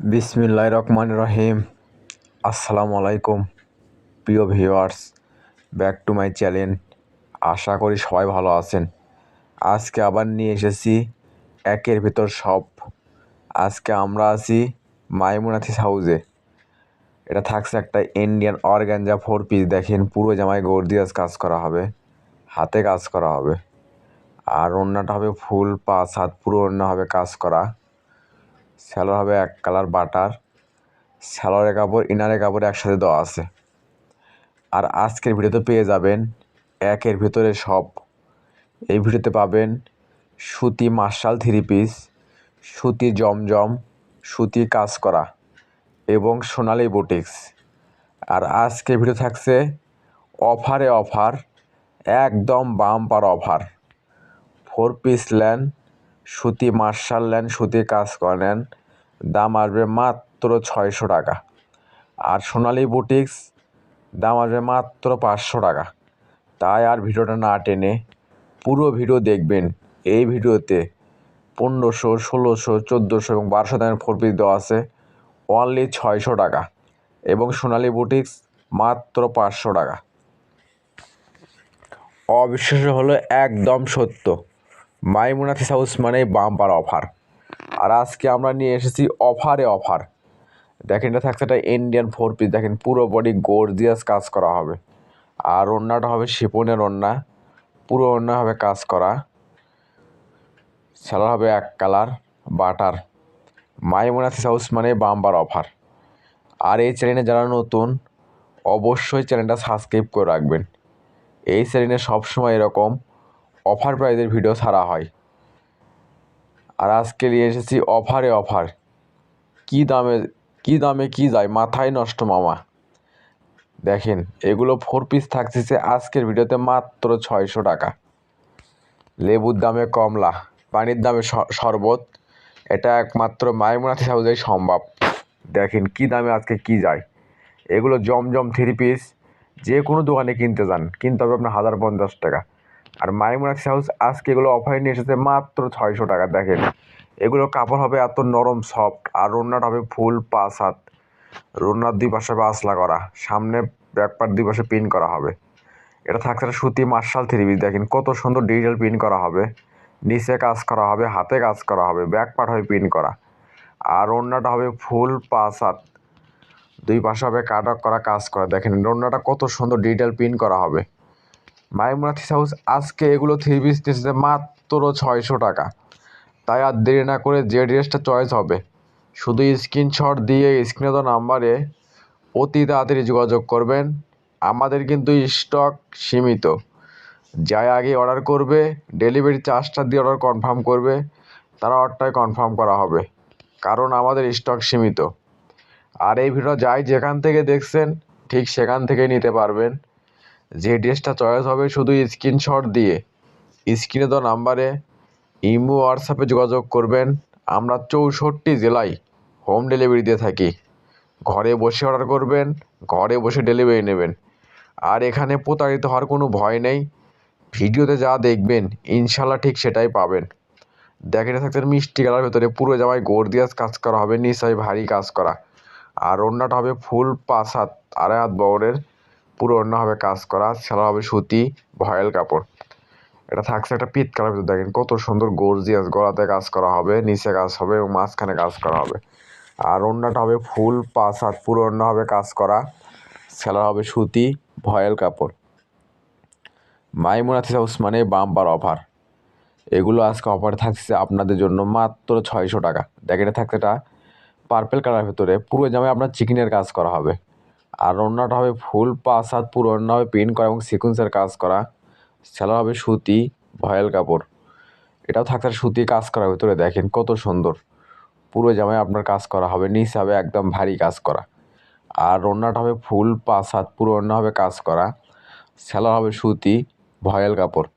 বিসমিল্লাহ রহমান রহিম। আসসালামু আলাইকুম প্রিয় viewers, back to my channel. আশা করি সবাই ভালো আছেন। আজকে আবার নিয়ে এসেছি একের ভিতর সব। আজকে আমরা আছি মাইমুনাথিস হাউজে এটা থাকছে একটা ইন্ডিয়ান অর্গ্যানজা ফোর পিস। দেখেন, পুরো জামায় গর্দিয়াস কাজ করা হবে, হাতে কাজ করা হবে। আর অন্যটা হবে ফুল, পাঁচ হাত, পুরো অন্য হবে কাজ করা। স্যালোর হবে এক কালার বাটার। স্যালোরের কাপড় ইনারের কাপড় একসাথে দেওয়া আছে। আর আজকের ভিডিওতে পেয়ে যাবেন একের ভিতরে সব। এই ভিডিওতে পাবেন সুতি মার্শাল থ্রি পিস, সুতি জমজম, সুতি কাজ করা এবং সোনালি বুটিক্স। আর আজকের ভিডিও থাকছে অফারে অফার, একদম bumper offer. Four piece lawn সুতি মার্শাল নেন, সুতি কাজ করেন। দাম আসবে মাত্র ছয়শো টাকা। আর সোনালি বুটিক্স, দাম আসবে মাত্র পাঁচশো টাকা। তাই আর ভিডিওটা না টেনে পুরো ভিডিও দেখবেন। এই ভিডিওতে পনেরোশো, ষোলোশো, চোদ্দোশো এবং বারোশো দামের ফোর পিস দেওয়া আছে। অনলি ছয়শো টাকা। এবং সোনালি বুটিক্স মাত্র পাঁচশো টাকা। অবিশ্বাস্য হলো একদম সত্য। মাইমুনাথিস হাউস মানেই বাম্পার অফার। আর আজকে আমরা নিয়ে এসেছি অফারে অফার। দেখেন, এটা থাকছে একটা ইন্ডিয়ান ফোর পিস দেখেন, পুরো বডি গর্জিয়াস কাজ করা হবে। আর ওড়নাটা হবে শিপনের ওড়না। পুরো ওড়না হবে কাজ করা। স্যালার হবে এক কালার, বাটার। মাইমুনাথিস হাউস মানে বাম্পার অফার। আর এই চ্যানেলে যারা নতুন, অবশ্যই চ্যানেলটা সাবস্ক্রাইব করে রাখবেন। এই চ্যানেলে সবসময় এরকম অফার প্রাইজের ভিডিও ছাড়া হয়। আর আজকে নিয়ে এসেছি অফারে অফার। কি দামে কি দামে কি যায়, মাথায় নষ্ট মামা। দেখেন, এগুলো ফোর পিস থাকছে আজকের ভিডিওতে মাত্র ছয়শো টাকা। লেবুর দামে কমলা, পানির দামে শরবত, এটা একমাত্র মাইমুনাথি হাউসেই সম্ভব। দেখেন, কি দামে আজকে কি যায়। এগুলো জমজম থ্রি পিস যে কোনো দোকানে কিনতে যান। কিনতে হবে আপনার হাজার পঞ্চাশ টাকা। আর মাইমুনাথি হাউস আজকে এগুলো অফারে নিয়ে এসেছে মাত্র ছয়শো টাকা, দেখেন। এগুলো কাপড় হবে এত নরম সফট আর রোনার হবে ফুল পাঁচ হাত। রোনার দুই পাশে আসলা করা, সামনে ব্যাক পার্ট দুই পাশে পিন করা হবে। এটা থাকছে সুতি মার্শাল থ্রি পিস দেখেন কত সুন্দর ডিজিটাল প্রিন্ট করা হবে। নিচে কাজ করা হবে, হাতে কাজ করা হবে ব্যাক পার্ট হবে প্রিন্ট করা। আর ওড়নাটা হবে ফুল পাঁচ হাত। দুই পাশে হবে কাটক করা, কাজ করা। দেখেন ওড়নাটা কত সুন্দর ডিজিটাল প্রিন্ট করা হবে। মাইমুনাথিস হাউস আজকে এগুলো থ্রি পিস দিয়েছে মাত্র ছয়শো টাকা। তাই আর দেরি না করে যে ড্রেসটা চয়েস হবে। শুধু স্ক্রিনশট দিয়ে স্ক্রিনে দেওয়া নাম্বারে অতি তাড়াতাড়ি যোগাযোগ করবেন। আমাদের কিন্তু স্টক সীমিত। যাই আগে অর্ডার করবে ডেলিভারি চার্জটা দিয়ে অর্ডার কনফার্ম করবে, তারা অর্ডারটাই কনফার্ম করা হবে। কারণ আমাদের স্টক সীমিত। আর এই ভিডিও যাই যেখান থেকে দেখছেন, ঠিক সেখান থেকে নিতে পারবেন। যে ড্রেসটা চয়েস হবে শুধু স্ক্রিনশট দিয়ে। স্ক্রিনে দেওয়া নাম্বারে ইমো, হোয়াটসঅ্যাপে যোগাযোগ করবেন। আমরা চৌষট্টি জেলায় হোম ডেলিভারি দিয়ে থাকি। ঘরে বসে অর্ডার করবেন, ঘরে বসে ডেলিভারি নেবেন। আর এখানে প্রতারিত হওয়ার কোনো ভয় নেই। ভিডিওতে যা দেখবেন ইনশাল্লাহ ঠিক সেটাই পাবেন। দেখেন থাকছে মিষ্টি কালার, ভেতরে পুরো জামায় গর্দিয়াস কাজ করা হবে, নিশ্চয়ই ভারী কাজ করা। আর ওড়নাটা হবে ফুল পাঁচ হাত আড়াই হাত বহরের। পুরো হবে কাজ করা সেলা হবে সুতি, ভয়েল কাপড়। এটা থাকছে একটা পিত কালার ভিতরে, দেখেন কত সুন্দর গর্জিয়াস গলাতে কাজ করা হবে, নিচে কাজ হবে এবং মাঝখানে কাজ করা হবে। আর ওড়নাটা হবে ফুল পাঁচ হাত, পুরো হবে কাজ করা সেলার হবে সুতি, ভয়েল কাপড়। মাইমুনাথিস হাউস মানে বাম্পার অফার। এগুলো আজকে অফার থাকছে আপনাদের জন্য মাত্র ছয়শো টাকা। দেখেন থাকছে এটা পার্পেল কালার ভেতরে, পুরো জামায় আপনার চিকেনের কাজ করা হবে। আর ওড়নাটা হবে ফুল পাঁচ পুরো ওড়না হবে করা এবং সিকুয়েন্সের কাজ করা। সেলার হবে সুতি, ভয়েল কাপড়। এটাও থাকছে সুতি কাজ করার ভেতরে দেখেন কত সুন্দর। পুরো জামায় আপনার কাজ করা হবে, নিচে হবে একদম ভারী কাজ করা। আর ওড়নাটা হবে ফুল পাঁচ পুরো ওড়না হবে কাজ করা। সেলার হবে সুতি, ভয়েল কাপড়।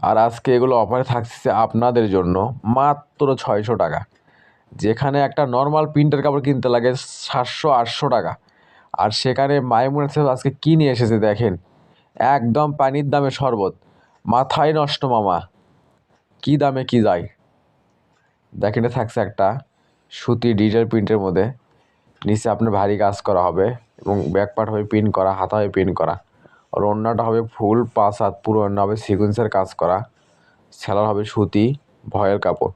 আর আজকে এগুলো অফারে থাকছে আপনাদের জন্য মাত্র ছয়শো টাকা। যেখানে একটা নর্মাল প্রিন্টের কাপড় কিনতে লাগে সাতশো, আটশো টাকা। আর সেখানে মাইমুনের সাহেব আজকে কী নিয়ে এসেছে দেখেন? একদম পানির দামে শরবত। মাথায় নষ্ট মামা। কী দামে কী যায়? দেখেন থাকছে একটা সুতি ডিজিটাল প্রিন্টের মধ্যে। নিচে আপনার ভারী কাজ করা হবে এবং ব্যাকপার্ট হবে প্রিন্ট করা, হাতা হবে প্রিন্ট করা। আর অন্যটা হবে ফুল পাঁচ হাত, পুরো অন্য হবে সিকুয়েন্সের কাজ করা। সেলার হবে সুতি, ভয়ের কাপড়।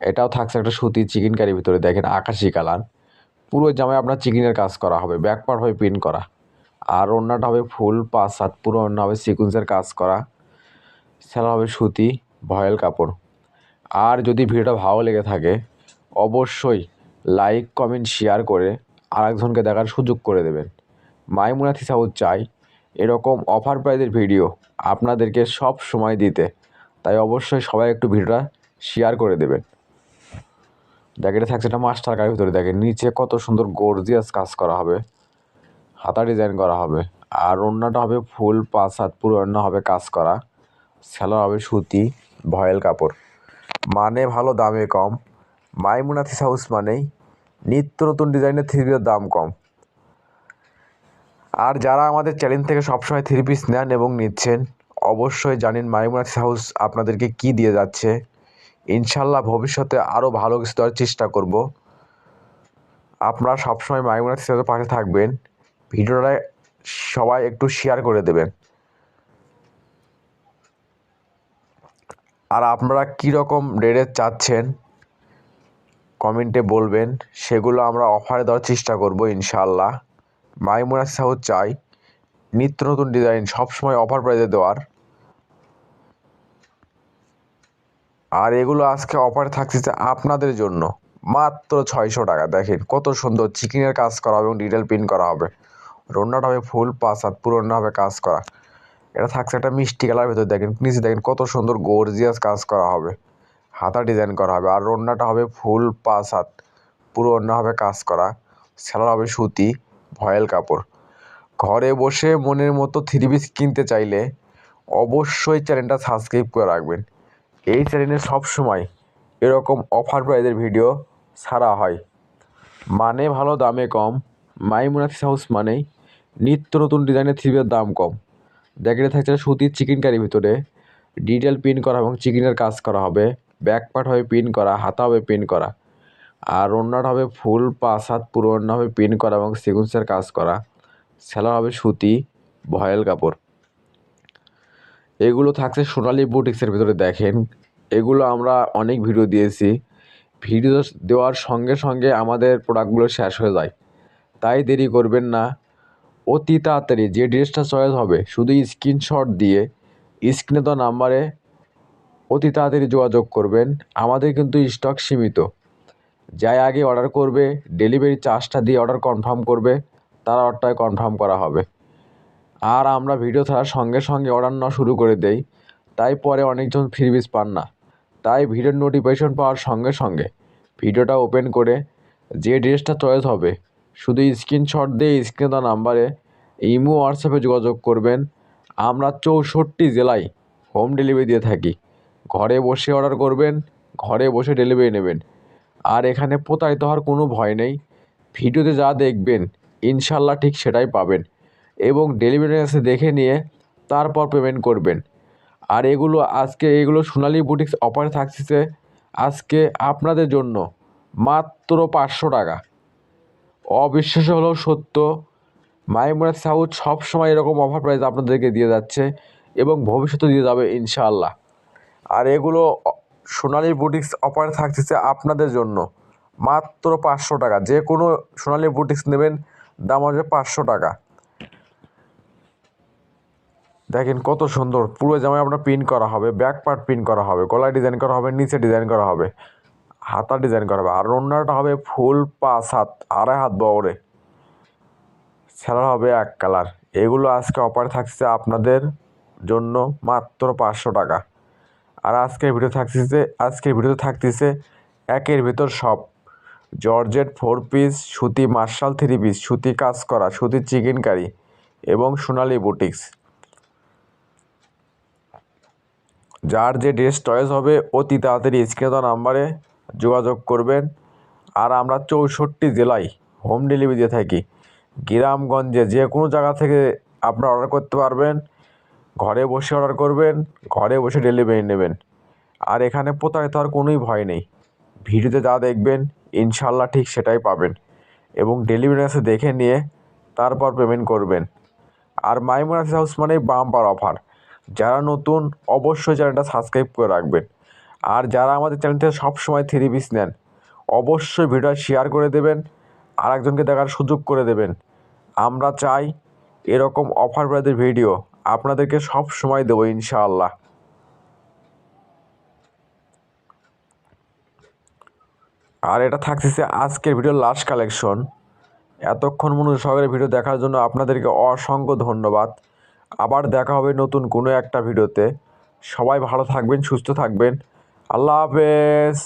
এটাও থাকছে একটা সুতি চিকেন কারির ভিতরে, দেখেন আকাশি কালার। পুরো জামায় আপনার চিকেনের কাজ করা হবে ব্যাক পার্ট হবে প্রিন্ট করা। আর ওড়নাটা হবে ফুল পাঁচ হাত পুরো ওড়না হবে সিকুয়েন্সের কাজ করা। সেলা হবে সুতি, ভয়েল কাপড়। আর যদি ভিডিওটা ভালো লেগে থাকে, অবশ্যই লাইক কমেন্ট শেয়ার করে আরেকজনকে দেখার সুযোগ করে দেবেন। মাইমুনা থিসাউদ চাই, এরকম অফার প্রাইজের ভিডিও আপনাদেরকে সব সময় দিতে। তাই অবশ্যই সবাই একটু ভিডিওটা শেয়ার করে দেবেন। এটা থাকছে একটা মাস্টার কারের ভিতরে দেখেন নিচে কত সুন্দর গর্জিয়াস কাজ করা হবে, হাতা ডিজাইন করা হবে, আর ওড়নাটা হবে ফুল পাঁচ হাত পুরো ওড়না হবে কাজ করা সেলার হবে সুতি, ভয়েল কাপড় মানে ভালো দামে কম, মাইমুনা থিস হাউস মানেই নিত্য নতুন ডিজাইনের থ্রি পিসের দাম কম, আর যারা আমাদের চ্যানেল থেকে সবসময় থ্রি পিস নেন এবং নিচ্ছেন, অবশ্যই জানেন মাইমুনা থিস হাউস আপনাদেরকে কি দিয়ে যাচ্ছে ইনশাল্লাহ ভবিষ্যতে আরও ভালো কিছু দেওয়ার চেষ্টা করব। আপনারা সবসময় মাইমুনা হাউসের পাশে থাকবেন। ভিডিওটা সবাই একটু শেয়ার করে দেবেন। আর আপনারা কীরকম রেটে চাচ্ছেন, কমেন্টে বলবেন। সেগুলো আমরা অফারে দেওয়ার চেষ্টা করব ইনশাল্লাহ। মাইমুনা সাউথ চাই। নিত্য নতুন ডিজাইন সবসময় অফার প্রাইজে দেওয়ার। আর এগুলো আজকে অফারে থাকছে আপনাদের জন্য। মাত্র ছয়শো টাকা, দেখেন কত সুন্দর চিকেনের কাজ করা হবে এবং ডিটেল প্রিন্ট করা হবে। রান্নাটা হবে ফুল পাঁচ হাত, পুরো রান্না হবে কাজ করা। এটা থাকছে একটা মিষ্টি কালার ভেতর, দেখেন নিচে দেখেন কত সুন্দর গর্জিয়াস কাজ করা হবে। হাতা ডিজাইন করা হবে, আর ওড়নাটা হবে ফুল পাঁচ হাত, পুরো হবে কাজ করা। সেলার হবে সুতি, ভয়েল কাপড়। ঘরে বসে মনের মতো থ্রি পিস কিনতে চাইলে অবশ্যই চ্যানেলটা সাবস্ক্রাইব করে রাখবেন। এই চ্যানেলে সব সময় এরকম অফার প্রাইজের ভিডিও ছাড়া হয়। মানে ভালো, দামে কম। মাইমুনাথিস হাউস মানেই নিত্য নতুন ডিজাইনের থ্রি দাম কম। দেখে থাকছে সুতির চিকেন কারির ভিতরে। ডিটেল প্রিন্ট করা এবং চিকেনের কাজ করা হবে। ব্যাক পার্ট হবে প্রিন্ট করা, হাতা হবে প্রিন্ট করা। আর ওড়নাটা হবে ফুল পাঁচ হাত পুরো ওড়না হবে প্রিন্ট করা এবং সিকুন্সের কাজ করা। সেলার হবে সুতি, ভয়েল কাপড়। এগুলো থাকছে সোনালি বুটিক্সের ভিতরে দেখেন। এগুলো আমরা অনেক ভিডিও দিয়েছি। ভিডিও দেওয়ার সঙ্গে সঙ্গে আমাদের প্রোডাক্টগুলো শেষ হয়ে যায়। তাই দেরি করবেন না। অতি তাড়াতাড়ি যে ড্রেসটা চয়েস হবে, শুধু স্ক্রিনশট দিয়ে স্ক্রিনে তো নাম্বারে অতি তাড়াতাড়ি যোগাযোগ করবেন। আমাদের কিন্তু স্টক সীমিত। যাই আগে অর্ডার করবে ডেলিভারি চার্জটা দিয়ে অর্ডার কনফার্ম করবে, তার অর্ডারটাই কনফার্ম করা হবে। আর আমরা ভিডিও ছাড়ার সঙ্গে সঙ্গে অর্ডার নেওয়া শুরু করে দেই। তাই পরে অনেকজন ফ্রিবিস পান না। তাই ভিডিওর নোটিফিকেশন পাওয়ার সঙ্গে সঙ্গে ভিডিওটা ওপেন করে যে ড্রেসটা চয়েস হবে, শুধু স্ক্রিনশট দিয়ে স্ক্রিনে দেওয়া নাম্বারে ইমো হোয়াটসঅ্যাপে যোগাযোগ করবেন। আমরা চৌষট্টি জেলায় হোম ডেলিভারি দিয়ে থাকি। ঘরে বসে অর্ডার করবেন, ঘরে বসে ডেলিভারি নেবেন। আর এখানে প্রতারিত হওয়ার কোনো ভয় নেই। ভিডিওতে যা দেখবেন, ইনশাল্লাহ ঠিক সেটাই পাবেন। এবং ডেলিভারি এসে দেখে নিয়ে তারপর পেমেন্ট করবেন। আর এগুলো আজকে, এগুলো সোনালি বুটিক্স অফারে থাকছে আজকে আপনাদের জন্য মাত্র পাঁচশো টাকা। অবিশ্বাস হলেও সত্য মাইমুরাদ সাউথ সবসময় এরকম অফার প্রাইস আপনাদেরকে দিয়ে যাচ্ছে এবং ভবিষ্যতে দিয়ে যাবে ইনশাআল্লাহ। আর এগুলো সোনালি বুটিক্স অফারে থাকতেছে আপনাদের জন্য মাত্র পাঁচশো টাকা। যে কোনো সোনালি বুটিক্স নেবেন, দাম হবে পাঁচশো টাকা। দেখেন কত সুন্দর, পুরো জামায় আপনার প্রিন্ট করা হবে ব্যাক পার্ট প্রিন্ট করা হবে, গলায় ডিজাইন করা হবে, নিচে ডিজাইন করা হবে, হাতা ডিজাইন করা হবে, আর রন্নাটা হবে ফুল পাঁচ হাত, আড়াই হাত বড়ে। সেলার হবে এক কালার এগুলো আজকে অফার থাকছে আপনাদের জন্য মাত্র পাঁচশো টাকা। আর আজকের ভিডিও থাকতেছে, আজকের ভিডিওতে থাকতেছে একের ভিতর সব। জর্জেট ফোর পিস সুতি মার্শাল থ্রি পিস সুতি কাজ করা, সুতি চিকেন কারি এবং সোনালি বুটিক্স যার যে ড্রেস চয়েস হবে, অতি তাড়াতাড়ি স্ক্রিনে নাম্বারে যোগাযোগ করবেন। আর আমরা চৌষট্টি জেলায় হোম ডেলিভারি দিয়ে থাকি। গ্রামগঞ্জে যে কোনো জায়গা থেকে আপনারা অর্ডার করতে পারবেন। ঘরে বসে অর্ডার করবেন, ঘরে বসে ডেলিভারি নেবেন। আর এখানে প্রতারিত হওয়ার কোনোই ভয় নেই। ভিডিওতে যা দেখবেন ইনশাল্লাহ ঠিক সেটাই পাবেন। এবং ডেলিভারি ম্যাসে দেখে নিয়ে তারপর পেমেন্ট করবেন। আর মাইমুনাস হাউস মানেই বাম্পার অফার যারা নতুন, অবশ্যই চ্যানেলটা সাবস্ক্রাইব করে রাখবেন। আর যারা আমাদের চ্যানেল থেকে সবসময় থ্রি পিস নেন, অবশ্যই ভিডিও শেয়ার করে দেবেন আর একজনকে দেখার সুযোগ করে দেবেন। আমরা চাই এরকম অফার প্রাইজের ভিডিও আপনাদেরকে সব সময় দেবো, ইনশাআল্লাহ। আর এটা থাকতেছে আজকের ভিডিওর লাস্ট কালেকশন এতক্ষণ মনোযোগ সহকারে ভিডিও দেখার জন্য আপনাদেরকে অসংখ্য ধন্যবাদ। আবার দেখা হবে নতুন কোনো একটা ভিডিওতে। সবাই ভালো থাকবেন সুস্থ থাকবেন। আল্লাহ হাফেজ।